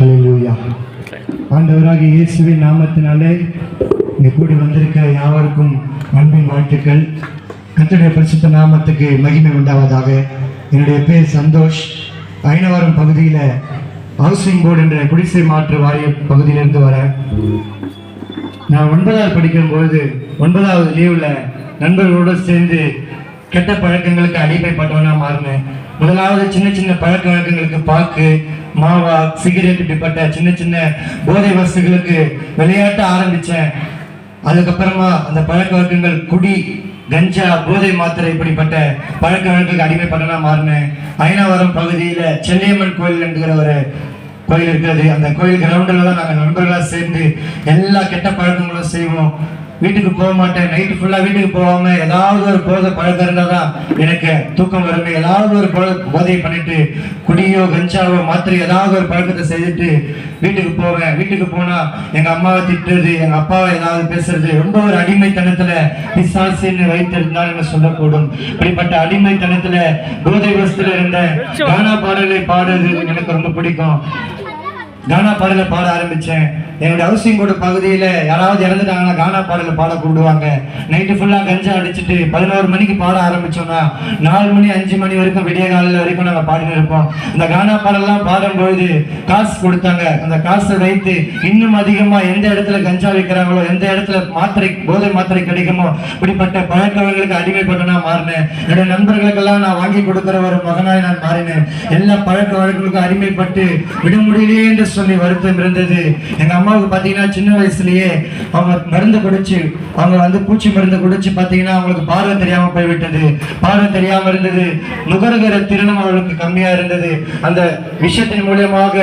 ஹalleluya ஆண்டவராகிய இயேசுவின் நாமத்தினாலே இங்கே கூடி வந்திருக்க யாவருக்கும் அன்பின் வாழ்த்துக்கள். கர்த்தருடைய பரிசுத்த நாமத்துக்கு மகிமை உண்டாவதாக. என்னுடைய பேர் சந்தோஷ். ஐநவரம் பகுதியில் ஹவுசிங் போர்டு என்ற குடிசை மாற்று வாரிய பகுதியிலிருந்து வரேன் நான் ஒன்பதாவது படிக்கும் பொழுது ஒன்பதாவது லீவில் நண்பர்களோடு சேர்ந்து கெட்ட பழக்கங்களுக்கு அடிமைப்பட்டவனா மாறினேன். முதலாவது சின்ன சின்ன பழக்க வழக்கங்களுக்கு பாக்கு மாவா சிகரெட் இப்படிப்பட்ட சின்ன சின்ன போதை வசதிகளுக்கு விளையாட்ட ஆரம்பிச்சேன். அதுக்கப்புறமா அந்த பழக்க வழக்கங்கள் குடி கஞ்சா போதை மாத்திரை இப்படிப்பட்ட பழக்க வழக்கங்களுக்கு அடிமைப்பட்டனா மாறினேன். அயனாவரம் பகுதியில் சென்னையம்மன் கோயில் என்கிற ஒரு கோயில் இருக்கிறது அந்த கோயில் கிரவுண்டில் தான் நாங்கள் நண்பர்களாக சேர்ந்து எல்லா கெட்ட பழக்கங்களும் செய்வோம். வீட்டுக்கு போக மாட்டேன். நைட்டு ஃபுல்லாக வீட்டுக்கு போகாமல் ஏதாவது ஒரு போதை பழக்கம் இருந்தால் தான் எனக்கு தூக்கம் வரும். ஏதாவது ஒரு போ போதை பண்ணிட்டு குடியோ கஞ்சாவோ மாத்திரை ஏதாவது ஒரு பழக்கத்தை செய்துட்டு வீட்டுக்கு போவேன். வீட்டுக்கு போனால் எங்கள் அம்மாவை திட்டுறது எங்கள் அப்பாவை ஏதாவது பேசுறது. ரொம்ப ஒரு அடிமைத்தனத்தில் பிசாசின்னு வைத்திருந்தால் என்ன சொல்லக்கூடும். இப்படிப்பட்ட அடிமைத்தனத்தில் போதை வசத்தில் இருந்த கானா பாடலை பாடுறது எனக்கு ரொம்ப பிடிக்கும். கானா பாடலை பாட ஆரம்பித்தேன் என்னோட ஹவுசிங் போர்டு பகுதியில் யாராவது இறந்துட்டாங்கன்னா கானா பாடலை பாட கூப்பிடுவாங்க. நைட்டு ஃபுல்லாக கஞ்சா அடிச்சுட்டு பதினோரு மணிக்கு பாட ஆரம்பிச்சோம்னா நாலு மணி அஞ்சு மணி வரைக்கும் விடிய காலையில் வரைக்கும் நாங்கள் பாடின்னு இருப்போம். இந்த கானா பாடலாம் பாடும்பொழுது காசு கொடுத்தாங்க. அந்த காசை வைத்து இன்னும் அதிகமாக எந்த இடத்துல கஞ்சா விற்கிறாங்களோ எந்த இடத்துல மாத்திரை போதை மாத்திரை கிடைக்குமோ இப்படிப்பட்ட பழக்கவர்களுக்கு அடிமைப்பட்டு நான் மாறினேன். என்னுடைய நண்பர்களுக்கெல்லாம் நான் வாங்கி கொடுக்குற ஒரு மகனாய் நான் மாறினேன். எல்லா பழக்க வழக்கங்களுக்கும் அடிமைப்பட்டு விட முடியலையே என்று சொல்லி வருத்தம் இருந்தது. எங்கள் அம்மாவுக்கு பார்த்தீங்கன்னா சின்ன வயசுலேயே அவங்க மருந்து குடிச்சு அவங்க வந்து பூச்சி மருந்து குடிச்சு பார்த்தீங்கன்னா அவங்களுக்கு பார்வை தெரியாமல் போய்விட்டது. பார்வை தெரியாமல் இருந்தது. நுகர்கிற திறனும் அவளுக்கு கம்மியாக இருந்தது. அந்த விஷயத்தின் மூலியமாக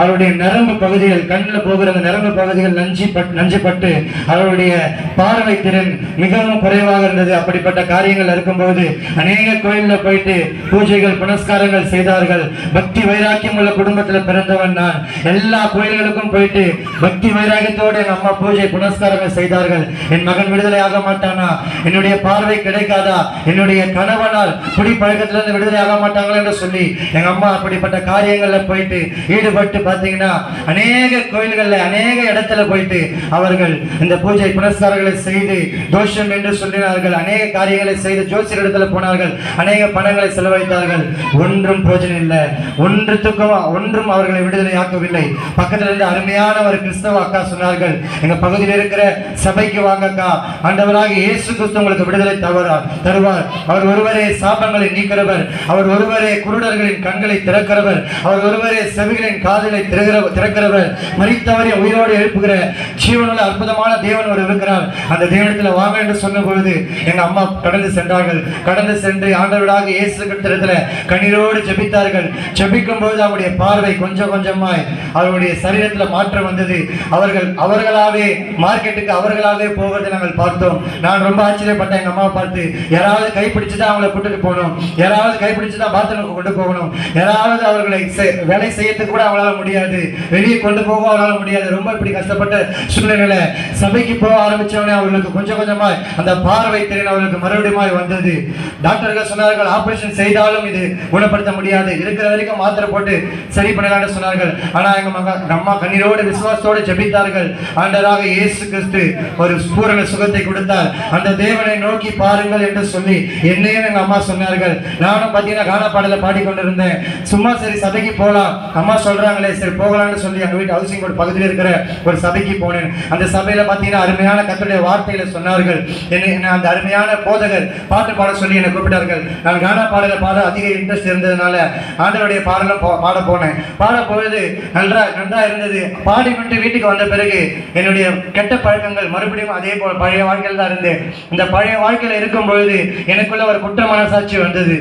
அவருடைய நரம்பு பகுதிகள் கண்ணில் போகிற அந்த நரம்பு பகுதிகள் நஞ்சு பட் நஞ்சுப்பட்டு அவருடைய பார்வை திறன் மிகவும் குறைவாக இருந்தது. அப்படிப்பட்ட காரியங்கள் இருக்கும்போது அநேக கோயிலில் போயிட்டு பூஜைகள் புனஸ்காரங்கள் செய்தார்கள். பக்தி வைராக்கியம் உள்ள குடும்பத்தில் பிறந்தவன் நான். எல்லா கோயில்களுக்கும் போயிட்டு பக்தி வைராகத்தோடு என் அம்மா பூஜை புனஸ்காரங்கள் செய்தார்கள். என் மகன் விடுதலை ஆக மாட்டானா? என்னுடைய பார்வை கிடைக்காதா? என்னுடைய கணவனால் குடி பழக்கத்திலிருந்து விடுதலை ஆக மாட்டாங்களா என்று சொல்லி எங்க அம்மா அப்படிப்பட்ட காரியங்கள்ல போயிட்டு ஈடுபட்டு பார்த்தீங்கன்னா அநேக கோயில்கள்ல அநேக இடத்துல போயிட்டு அவர்கள் இந்த பூஜை புனஸ்காரங்களை செய்து தோஷம் என்று சொல்லினார்கள். அநேக காரியங்களை செய்து ஜோசியர் இடத்துல போனார்கள். அநேக பணங்களை செலவழித்தார்கள். ஒன்றும் பிரோஜனம் இல்லை. ஒன்றுத்துக்கும் ஒன்றும் அவர்களை விடுதலை ஆக்கவில்லை பக்கத்துல இருந்து அருமையான ஒரு கிறிஸ்தவ அக்கா சொன்னார்கள் எங்க பகுதியில் இருக்கிற சபைக்கு வாங்கக்கா. ஆண்டவராக இயேசு கிறிஸ்து உங்களுக்கு விடுதலை தவறார் தருவார். அவர் ஒருவரே சாபங்களை நீக்கிறவர். அவர் ஒருவரே குருடர்களின் கண்களை திறக்கிறவர். அவர் ஒருவரே செவிகளின் காதலை திறக்கிறவர். மறித்தவரை உயிரோடு எழுப்புகிற ஜீவனுள்ள அற்புதமான தேவன் ஒரு இருக்கிறார். அந்த தேவனத்தில் வாங்க என்று சொன்ன பொழுது எங்க அம்மா கடந்து சென்றார்கள். கடந்து சென்று ஆண்டவராக இயேசு கிறிஸ்து கண்ணீரோடு ஜெபித்தார்கள். ஜெபிக்கும் போது அவருடைய பார்வை கொஞ்சம் கொஞ்சமாய் அவருடைய சரீரத்தில் மாற்றம் வந்தது. அவர்கள் அவர்களாவே மார்க்கெட்டுக்கு அவர்களாவே போகிறதை நாங்கள் பார்த்தோம். நான் ரொம்ப ஆச்சரியப்பட்டேன் எங்கள் அம்மாவை பார்த்து. யாராவது கைப்பிடிச்சு தான் அவங்களை கூட்டிட்டு போகணும். யாராவது கைப்பிடிச்சு தான் பாத்ரூமுக்கு கொண்டு போகணும். யாராவது அவர்களை வேலை செய்யறதுக்கு கூட அவங்களால முடியாது. வெளியே கொண்டு போக அவங்களால முடியாது. ரொம்ப இப்படி கஷ்டப்பட்ட சூழ்நிலையில சபைக்கு போக ஆரம்பிச்சவனே அவர்களுக்கு கொஞ்சம் கொஞ்சமாய் அந்த பார்வை திறன் அவர்களுக்கு மறுபடியும் வந்தது. டாக்டர்கள் சொன்னார்கள் ஆபரேஷன் செய்தாலும் இது குணப்படுத்த முடியாது. இருக்கிற வரைக்கும் மாத்திரை போட்டு சரி பண்ணலாம்னு சொன்னார்கள். ஆனால் எங்க மக அம்மா கண்ணீரோடு விசுவாசத்தோடு ஜபித்தார்கள். ஆண்டராக இயேசு கிறிஸ்து ஒரு பூரண சுகத்தை கொடுத்தார். அந்த தேவனை நோக்கி பாருங்கள் என்று சொல்லி என்னையும் எங்க அம்மா சொன்னார்கள். நானும் பார்த்தீங்கன்னா கானா பாடல பாடிக்கொண்டிருந்தேன். சும்மா சரி சபைக்கு போகலாம் அம்மா சொல்றாங்களே சரி போகலாம்னு சொல்லி எங்க வீட்டு ஹவுசிங் போர்டு பகுதியில் இருக்கிற ஒரு சபைக்கு போனேன். அந்த சபையில பார்த்தீங்கன்னா அருமையான கத்துடைய வார்த்தைகளை சொன்னார்கள். என்னை என்னை அந்த அருமையான போதகர் பாட்டு பாட சொல்லி என்னை கூப்பிட்டார்கள். நான் கானா பாடல பாட அதிக இன்ட்ரெஸ்ட் இருந்ததுனால ஆண்டவருடைய பாடலும் பாட போனேன். பாட பொழுது நன்றா நன்றா இருந்தது. பாடி விட்டு வீட்டுக்கு வந்த பிறகு என்னுடைய கெட்ட பழக்கங்கள் மறுபடியும் அதே போல பழைய வாழ்க்கையில் தான் இருந்தேன். இந்த பழைய வாழ்க்கையில் இருக்கும் பொழுது எனக்குள்ள ஒரு குற்ற மனசாட்சி வந்தது.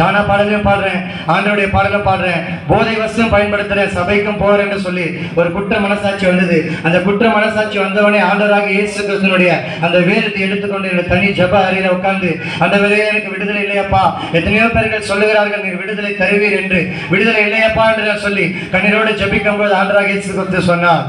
தானா பாடலையும் பாடுறேன் ஆண்டோடைய பாடலும் பாடுறேன். போதை வசம் பயன்படுத்துறேன் சபைக்கும் போறேன்னு சொல்லி ஒரு குற்ற மனசாட்சி வந்தது. அந்த குற்ற மனசாட்சி வந்தவனே ஆண்டவராக இயேசு கிருஷ்ணனுடைய அந்த வேதத்தை எடுத்துக்கொண்டு என்னோட தனி ஜப அறையில உட்கார்ந்து அந்த வேலையை எனக்கு விடுதலை இல்லையப்பா. எத்தனையோ பேர்கள் சொல்லுகிறார்கள் நீர் விடுதலை தருவீர் என்று. விடுதலை இல்லையப்பா என்று நான் சொல்லி கண்ணீரோடு ஜபிக்கும் போது ஆண்டராக இயேசு கிறிஸ்து சொன்னார்.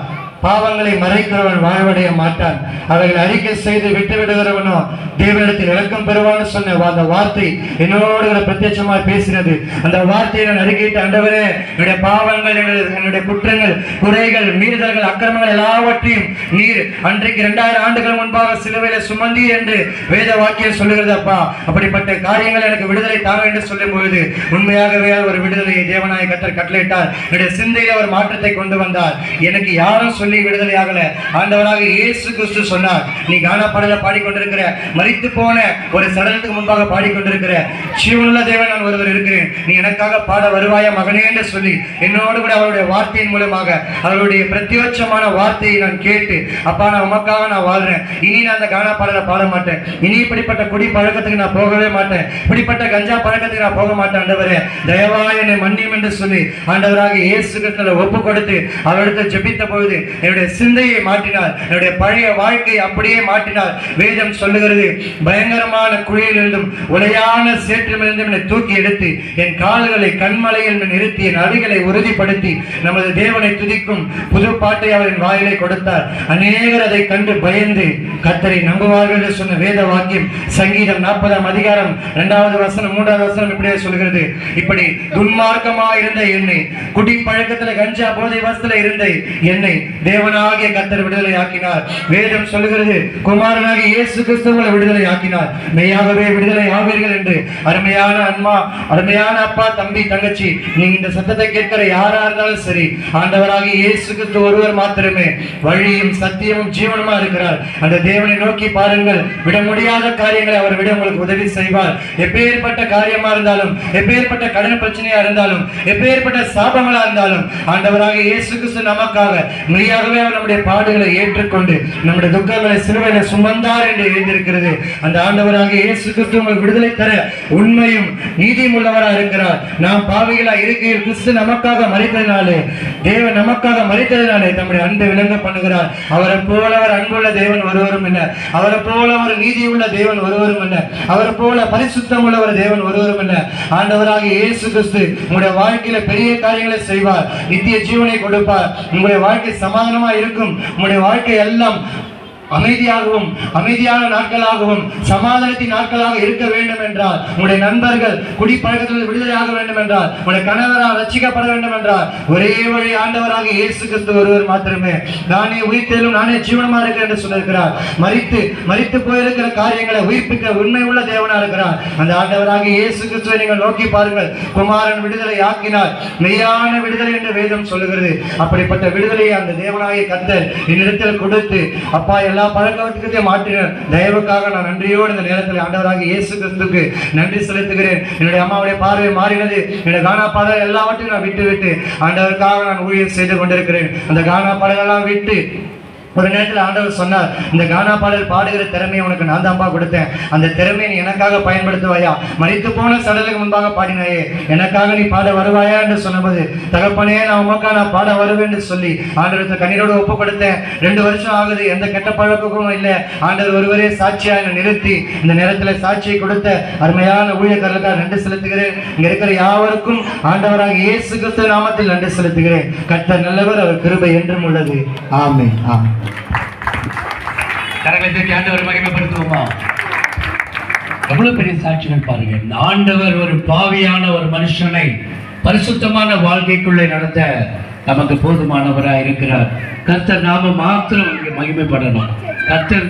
பாவங்களை மறைக்கிறவன் வாழ்வடைய மாட்டான். அவைகள் அறிக்கை செய்து விட்டு விடுகிறவனோ தேவனிடத்தில் இறக்கம் பெறுவான்னு சொன்ன அந்த வார்த்தை என்னோடு பிரத்யட்சமாக பேசினது. அந்த வார்த்தையை நான் அறிக்கையிட்டு ஆண்டவரே என்னுடைய பாவங்கள் என்னுடைய குற்றங்கள் குறைகள் மீறுதல்கள் அக்கிரமங்கள் எல்லாவற்றையும் நீர் அன்றைக்கு இரண்டாயிரம் ஆண்டுகள் முன்பாக சிலுவையில சுமந்தீர் என்று வேத வாக்கியம் சொல்லுகிறது அப்பா. அப்படிப்பட்ட காரியங்கள் எனக்கு விடுதலை தாங்க என்று சொல்லும் பொழுது உண்மையாகவே ஒரு விடுதலையை தேவநாயகத்தர் கட்டளையிட்டார். என்னுடைய சிந்தையில் ஒரு மாற்றத்தை கொண்டு வந்தார். எனக்கு யாரும் சொல்லி விடுதலை ஆகல. ஆண்டவராக இயேசு கிறிஸ்து சொன்னார் நீ கானா பாடல பாடிக்கொண்டிருக்கிற மறித்து போன ஒரு சடலத்துக்கு முன்பாக பாடிக்கொண்டிருக்கிற சிவனுள்ள தேவன் நான் ஒருவர் இருக்கிறேன். நீ எனக்காக பாட வருவாயா மகனே? என்று சொல்லி என்னோடு கூட அவருடைய வார்த்தையின் மூலமாக அவருடைய பிரத்யோட்சமான வார்த்தையை நான் கேட்டு அப்பா நான் உமக்காக நான் வாழ்றேன். இனி நான் அந்த கானா பாடலை பாட மாட்டேன். இனி இப்படிப்பட்ட குடி பழக்கத்துக்கு நான் போகவே மாட்டேன். இப்படிப்பட்ட கஞ்சா பழக்கத்துக்கு நான் போக மாட்டேன் ஆண்டவரே. தயவாய் என்னை மன்னியும் என்று சொல்லி ஆண்டவராக இயேசு கிறிஸ்துல ஒப்பு கொடுத்து அவரிடத்தில் ஜெபித்த பொழுது என்னுடைய சிந்தையை மாற்றினார். என்னுடைய பழைய வாழ்க்கை அப்படியே மாற்றினார். வேதம் சொல்லுகிறது பயங்கரமான குழியிலிருந்தும் உலையான சேற்றிலிருந்தும் என்னை தூக்கி எடுத்து என் கால்களை கண்மலையில் நிறுத்தி என் அடிகளை உறுதிப்படுத்தி நமது தேவனை துதிக்கும் புது பாட்டை அவரின் வாயிலை கொடுத்தார். அநேகர் அதை கண்டு பயந்து கத்தரை நம்புவார்கள் என்று சொன்ன வேத வாக்கியம் சங்கீதம் நாற்பதாம் அதிகாரம் இரண்டாவது வசனம் மூன்றாவது வசனம் இப்படியே சொல்கிறது. இப்படி துன்மார்க்கமா இருந்த என்னை குடி பழக்கத்துல கஞ்சா போதை வசத்தில் இருந்த என்னை தேவனாகிய கத்தர் விடுதலை ஆக்கினார் வேதம் சொல்லுகிறது குமாரனாகிய இயேசு கிறிஸ்துவங்களை விடுதலை ஆக்கினார் மெய்யாகவே விடுதலை ஆவீர்கள் என்று. அருமையான அம்மா அருமையான அப்பா தம்பி தங்கச்சி நீங்க இந்த சத்தத்தை கேட்கிற யாரா இருந்தாலும் சரி ஆண்டவராக இயேசு கிறிஸ்து ஒருவர் மாத்திரமே. வழியும் சத்தியமும் ஜீவனமா இருக்கிறார். அந்த தேவனை நோக்கி பாருங்கள். விட முடியாத காரியங்களை அவர் விட உங்களுக்கு உதவி செய்வார். எப்பேற்பட்ட காரியமா இருந்தாலும் எப்பேற்பட்ட கடன் பிரச்சனையா இருந்தாலும் எப்பேற்பட்ட சாபங்களா இருந்தாலும் ஆண்டவராக இயேசு கிறிஸ்து நமக்காக மெய்யாகவே அவர் நம்முடைய பாடுகளை ஏற்றுக்கொண்டு நம்முடைய துக்கங்களை சிறுவையில சுமந்தார் என்று எழுந்திருக்கிறது. அந்த ஆண்டவராக இயேசு கிறிஸ்து உங்கள் விடுதலை தர உண்மையும் நீதியும் உள்ளவராக இருக்கிறார். நாம் பாவிகளா இருக்கையில் கிறிஸ்து நமக்காக மறித்ததினாலே தேவன் நமக்காக மறித்ததினாலே நம்முடைய அன்பை விளங்க பண்ணுகிறார். அவரை போல அவர் அன்புள்ள தேவன் ஒருவரும் இல்லை. அவரை போல ஒரு நீதி உள்ள தேவன் ஒருவரும் இல்லை. அவரை போல பரிசுத்தம் உள்ள ஒரு தேவன் ஒருவரும் இல்லை. ஆண்டவராக இயேசு கிறிஸ்து உங்களுடைய வாழ்க்கையில பெரிய காரியங்களை செய்வார். நித்திய ஜீவனை கொடுப்பார். உங்களுடைய வாழ்க்கை சமா சமாதானமா இருக்கும். உங்களுடைய வாழ்க்கை எல்லாம் அமைதியாகவும் அமைதியான நாட்களாகவும் சமாதானத்தின் நாட்களாக இருக்க வேண்டும் என்றால் உங்களுடைய நண்பர்கள் குடிப்பழக்கத்தில் விடுதலையாக வேண்டும் என்றால் உங்களுடைய கணவரால் ரட்சிக்கப்பட வேண்டும் என்றால் ஒரே வழி ஆண்டவராக இயேசு கிறிஸ்து ஒருவர் மாத்திரமே. நானே உயிர்த்தேலும் நானே ஜீவனமா இருக்கிறேன் என்று சொல்லியிருக்கிறார். மறித்து மறித்து போயிருக்கிற காரியங்களை உயிர்ப்பிக்க உண்மை உள்ள தேவனா இருக்கிறார். அந்த ஆண்டவராக இயேசு கிறிஸ்துவை நீங்கள் நோக்கி பாருங்கள். குமாரன் விடுதலை ஆக்கினார். மெய்யான விடுதலை என்று வேதம் சொல்லுகிறது. அப்படிப்பட்ட விடுதலையை அந்த தேவனாகிய கத்தர் என்னிடத்தில் கொடுத்து அப்பா எல்லா பழக்கவழக்கத்தையும் மாற்றினேன் தயவுக்காக நான் நன்றியோடு இந்த நேரத்தில் ஆண்டவராக இயேசு கிறிஸ்துக்கு நன்றி செலுத்துகிறேன். என்னுடைய அம்மாவுடைய பார்வை மாறினது. என்னுடைய கானா பாடல் எல்லாவற்றையும் நான் விட்டு விட்டு ஆண்டவருக்காக நான் ஊழியர் செய்து கொண்டிருக்கிறேன். அந்த கானா பாடலெல்லாம் விட்டு ஒரு நேரத்தில் ஆண்டவர் சொன்னார் இந்த கானா பாடல் பாடுகிற திறமையை உனக்கு நான் தான்பா கொடுத்தேன். அந்த திறமையை நீ எனக்காக பயன்படுத்துவாயா? மறித்து போன சடலுக்கு முன்பாக பாடினாயே எனக்காக நீ பாட வருவாயா? என்று சொன்னபோது தகப்பனே நான் உமக்கா நான் பாட வருவேன் என்று சொல்லி ஆண்டவரத்தை கண்ணீரோடு ஒப்பு கொடுத்தேன். ரெண்டு வருஷம் ஆகுது எந்த கெட்ட பழக்கமும் இல்லை. ஆண்டவர் ஒருவரே சாட்சியாக என்னை நிறுத்தி இந்த நேரத்தில் சாட்சியை கொடுத்த அருமையான ஊழியக்காரர்களுக்காக நன்றி செலுத்துகிறேன். இங்கே இருக்கிற யாவருக்கும் ஆண்டவராக இயேசு கிறிஸ்து நாமத்தில் நன்றி செலுத்துகிறேன். கத்த நல்லவர் அவர் கிருபை என்றும் உள்ளது. ஆமே ஆமே கரங்களை தூக்கி ஆண்டவர் மகிமைப்படுத்துவோமா? எவ்வளவு பெரிய சாட்சிகள் பாருங்க. ஆண்டவர் ஒரு பாவியான ஒரு மனுஷனை பரிசுத்தமான வாழ்க்கைக்குள்ளே நடத்த நமக்கு போதுமானவராக இருக்கிறார் கர்த்தர் நாம மாத்திரம் இங்கே மகிமைப்படணும். கர்த்தர்